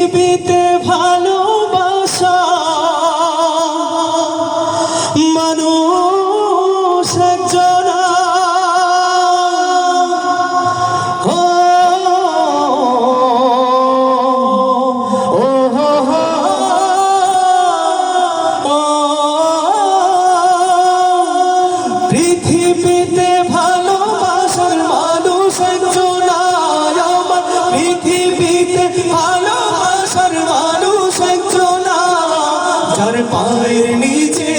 পৃথিবীতে ভালোবাসা। মানুষ ও পৃথিবীতে ভালোবাসার মানুষ একজন আমার পৃথিবীতে ভালোবাসার যার পায়ের নিচে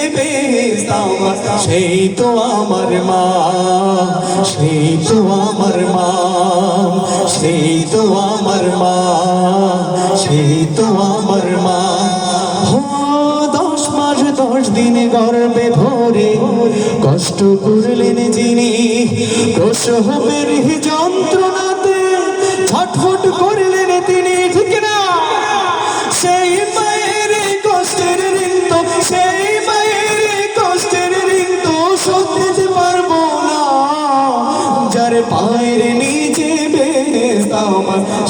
আমার সেই তো আমার মা, সেই তো আমার মা, সেই তো আমার মা, সেই তো আমার মা। দশ মাস, দশ দিন গর্বে ধরে কষ্ট করলেন যিনি। প্রসবের যন্ত্রণাতে ছটফট করলেন সেই মায়ের কষ্টের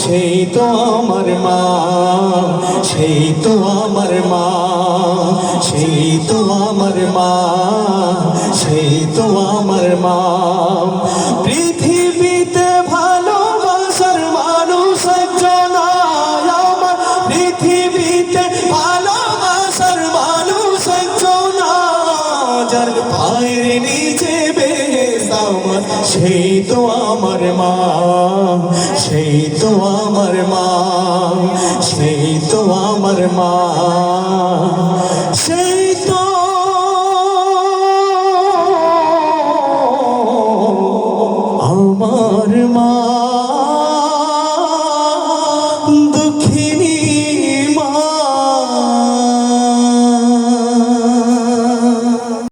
সেই তো আমার মা, সেই তো আমার মা, সেই তো আমার মা, সেই তো আমার মা। পৃথিবীতে আমার, সেই তো আমার মা, সেই তো আমার মা, সেই তো আমার মা, সেই তো আমার মা।